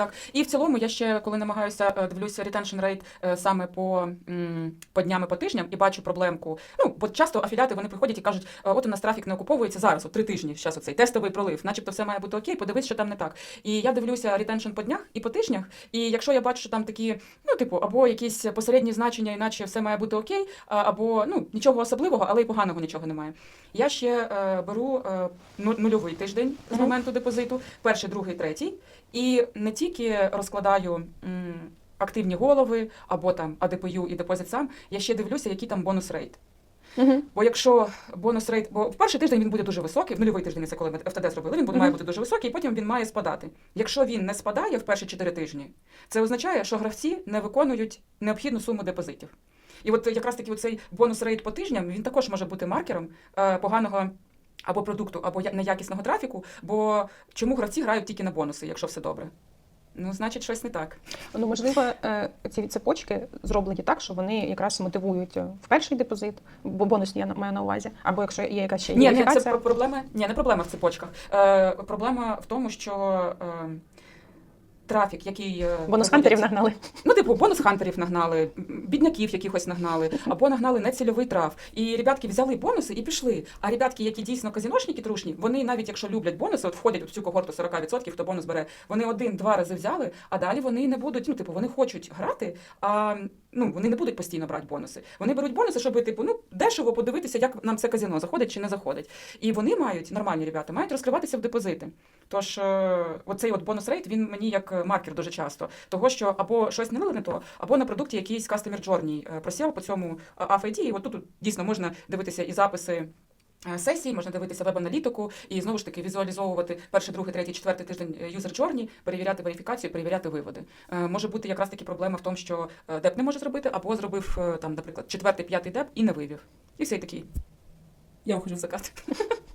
так. І в цілому я ще, коли намагаюся е, дивлюся retention rate е, саме по, по дням і по тижням і бачу проблемку. Ну, бо часто афіліати вони приходять і кажуть, «Е, от у нас трафік не окуповується зараз, от три тижні, зараз оцей тестовий пролив, начебто все має бути окей, подивись, що там не так. І я дивлюся retention по днях і по тижнях. І якщо я бачу, що там такі, ну, типу, або якісь посередні значення, іначе все має бути окей, або ну нічого особливого, але й поганого нічого немає. Я ще е, беру е, ну- нульовий тиждень з моменту депозиту, перший, другий, третій, і не тільки розкладаю. м, Активні голови або там АДПЮ і депозит сам, я ще дивлюся, який там бонус рейт. Угу. Бо якщо бонус рейт, бо в перший тиждень він буде дуже високий, в нульовий тиждень це коли ми ФТД зробили, він буде Мгм. має бути дуже високий, і потім він має спадати. Якщо він не спадає в перші 4 тижні, це означає, що гравці не виконують необхідну суму депозитів. І от якраз таки цей бонус рейт по тижням він також може бути маркером е, поганого. Або продукту, або неякісного трафіку, бо чому гравці грають тільки на бонуси, якщо все добре? Ну, значить, щось не так. Ну, можливо, е, ці цепочки зроблені так, що вони якраз мотивують е, в перший депозит, бо бонус я маю на увазі, або якщо є якась ще Ні, ні, це проблема. Ні, не проблема в цепочках. Е, проблема в тому, що е, трафік, який е, Бонус проводять- хантерів нагнали. Ну, типу, бонус хантерів нагнали, бідняків якихось нагнали, або нагнали нецільовий трав. І ребятки взяли бонуси і пішли. А ребятки, які дійсно казіношники трушні, вони навіть якщо люблять бонуси, от входять у цю когорту 40%, хто бонус бере, вони один-два рази взяли, а далі вони не будуть, ну, типу, вони хочуть грати, а ну, вони не будуть постійно брати бонуси. Вони беруть бонуси, щоб, типу, ну, дешево подивитися, як нам це казино заходить чи не заходить. І вони мають, нормальні ребята, мають розкриватися в депозити. Тож е, оцей от бонус рейт він мені як маркер дуже часто. Того, що або щось не вилине то, або на продукті якийсь кастомер journey просяв по цьому е, AFID. І от тут дійсно можна дивитися і записи. Е, Сесії можна дивитися веб-аналітику і знову ж таки візуалізовувати перший, другий, третій, четвертий тиждень юзер-чорні, journey, перевіряти верифікацію, перевіряти виводи. Е, Може бути якраз таки проблема в тому, що е, деп не може зробити, або зробив е, там, наприклад, четвертий, п'ятий деп і не вивів. І все такий. Я хочу в закат.